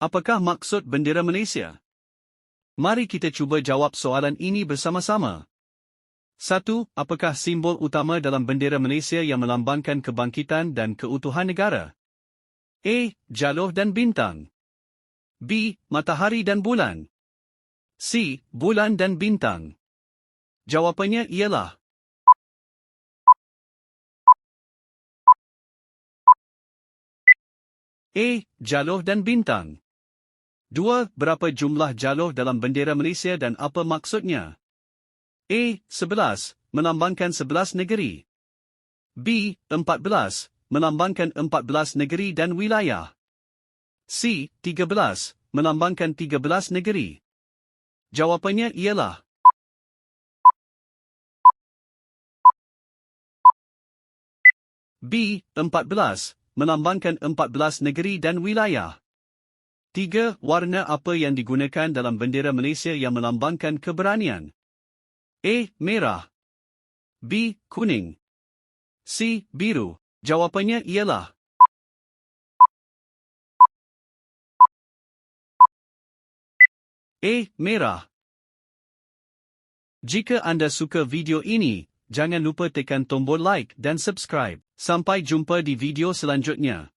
Apakah maksud bendera Malaysia? Mari kita cuba jawab soalan ini bersama-sama. 1. Apakah simbol utama dalam bendera Malaysia yang melambangkan kebangkitan dan keutuhan negara? A. Jaluh dan bintang. B. Matahari dan bulan. C. Bulan dan bintang. Jawapannya ialah A. Jaluh dan bintang. 2. Berapa jumlah jaluh dalam bendera Malaysia dan apa maksudnya? A. 11. Melambangkan 11 negeri. B. 14. Melambangkan 14 negeri dan wilayah. C. 13. Melambangkan 13 negeri. Jawapannya ialah B. 14 melambangkan 14 negeri dan wilayah. Tiga, warna apa yang digunakan dalam bendera Malaysia yang melambangkan keberanian? A. Merah. B. Kuning. C. Biru. Jawapannya ialah A. Merah. Jika anda suka video ini, jangan lupa tekan tombol like dan subscribe. Sampai jumpa di video selanjutnya.